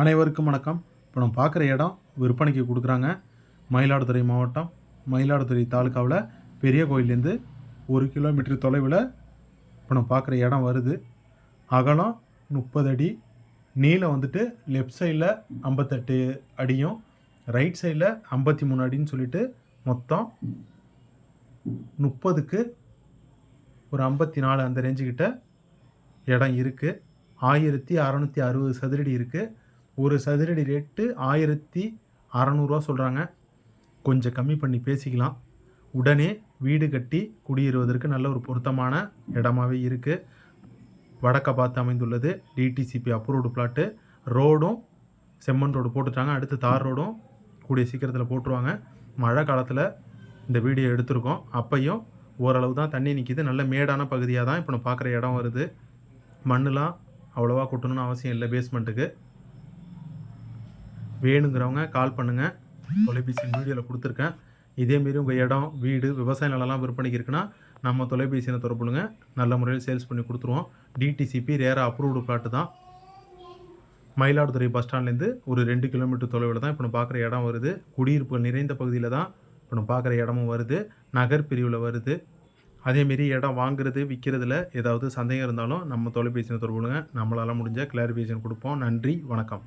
அனைவருக்கும் வணக்கம். இப்போ நம்ம பார்க்குற இடம் விற்பனைக்கு கொடுக்குறாங்க. மயிலாடுதுறை மாவட்டம் மயிலாடுதுறை தாலுக்காவில் பெரிய கோயிலேருந்து ஒரு கிலோமீட்டர் தொலைவில் இப்போ நம்ம பார்க்குற இடம் வருது. அகலம் முப்பது அடி நீளம் வந்துட்டு லெஃப்ட் சைடில் ஐம்பத்தெட்டு அடியும் ரைட் சைடில் ஐம்பத்தி மூணு அடின்னு சொல்லிட்டு மொத்தம் முப்பதுக்கு ஒரு ஐம்பத்தி நாலு அந்த ரேஞ்சுக்கிட்ட இடம் இருக்குது ஆயிரத்தி அறநூற்றி அறுபது சதுரடி இருக்குது ஒரு சதுரடி ரேட்டு ஆயிரத்தி அறநூறுவா சொல்கிறாங்க கொஞ்சம் கம்மி பண்ணி பேசிக்கலாம். உடனே வீடு கட்டி குடியேறுவதற்கு நல்ல ஒரு பொருத்தமான இடமாவே இருக்குது வடக்க பார்த்து அமைந்துள்ளது. டிடிசிபி அப்ரூவ்டு பிளாட்டு ரோடும் செம்மண் ரோடு போட்டுட்டாங்க. அடுத்து தார் ரோடும் கூடிய சீக்கிரத்தில் போட்டுருவாங்க. மழை காலத்தில் இந்த வீடியோ எடுத்திருக்கோம். அப்பையும் ஓரளவு தான் தண்ணி நிற்கிது நல்ல மேடான பகுதியாக தான் இப்போ நம்ம பார்க்குற இடம் வருது. மண்ணுலாம் அவ்வளோவா கொட்டணும்னு அவசியம் இல்லை பேஸ்மெண்ட்டுக்கு வேணுங்கிறவங்க கால் பண்ணுங்கள் தொலைபேசி வீடியோவில் கொடுத்துருக்கேன். இதேமாரி உங்கள் இடம் வீடு விவசாய நிலம்லாம் விற்பனைக்கு இருக்குன்னா நம்ம தொலைபேசியை தொடர்புங்க நல்ல முறையில் சேல்ஸ் பண்ணி கொடுத்துருவோம். டிடிசிபி ரேராக அப்ரூவ்டு பிளாட்டு தான். மயிலாடுதுறை பஸ் ஸ்டாண்ட்லேருந்து ஒரு ரெண்டு கிலோமீட்டர் தொலைவில் தான் இப்போ நம்ம பார்க்குற இடம் வருது. குடியிருப்புகள் நிறைந்த பகுதியில் தான் இப்போ நம்ம பார்க்குற இடமும் வருது. நகர் பிரிவில் வருது அதேமாரி இடம் வாங்குறது விற்கிறதுல ஏதாவது சந்தேகம் இருந்தாலும் நம்ம தொலைபேசியில் தொடர்புங்க நம்மளால் முடிஞ்ச கிளாரிஃபிகேஷன் கொடுப்போம். நன்றி வணக்கம்.